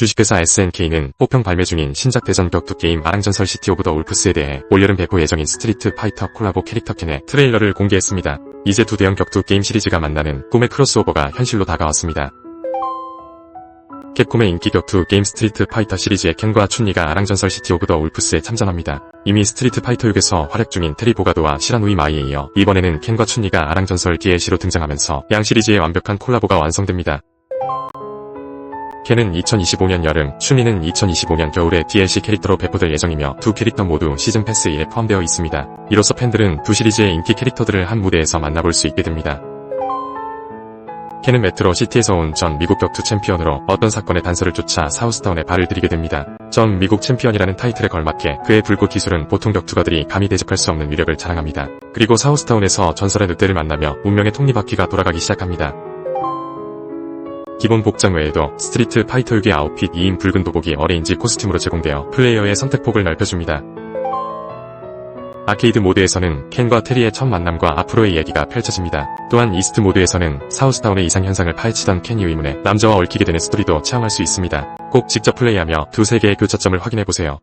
주식회사 SNK는 호평 발매 중인 신작 대전 격투 게임 아랑전설 시티 오브 더 울프스에 대해 올여름 배포 예정인 스트리트 파이터 콜라보 캐릭터 캔의 트레일러를 공개했습니다. 이제 두 대형 격투 게임 시리즈가 만나는 꿈의 크로스오버가 현실로 다가왔습니다. 캡콤의 인기 격투 게임 스트리트 파이터 시리즈의 켄과 춘리가 아랑전설 시티 오브 더 울프스에 참전합니다. 이미 스트리트 파이터 6에서 활약 중인 테리 보가도와 시라누이 마이에 이어 이번에는 켄과 춘리가 아랑전설 DLC로 등장하면서 양 시리즈의 완벽한 콜라보가 완성됩니다. 켄은 2025년 여름, 춘리는 2025년 겨울에 DLC 캐릭터로 배포될 예정이며 두 캐릭터 모두 시즌 패스 1에 포함되어 있습니다. 이로써 팬들은 두 시리즈의 인기 캐릭터들을 한 무대에서 만나볼 수 있게 됩니다. 켄은 메트로 시티에서 온 전 미국 격투 챔피언으로 어떤 사건의 단서를 쫓아 사우스타운에 발을 들이게 됩니다. 전 미국 챔피언이라는 타이틀에 걸맞게 그의 불꽃 기술은 보통 격투가들이 감히 대적할 수 없는 위력을 자랑합니다. 그리고 사우스타운에서 전설의 늑대를 만나며 운명의 톱니바퀴가 돌아가기 시작합니다. 기본 복장 외에도 스트리트 파이터 6의 아웃핏 2인 붉은 도복이 어레인지 코스튬으로 제공되어 플레이어의 선택폭을 넓혀줍니다. 아케이드 모드에서는 켄과 테리의 첫 만남과 앞으로의 이야기가 펼쳐집니다. 또한 이스트 모드에서는 사우스타운의 이상 현상을 파헤치던 켄이 의문에 남자와 얽히게 되는 스토리도 체험할 수 있습니다. 꼭 직접 플레이하며 두세 개의 교차점을 확인해보세요.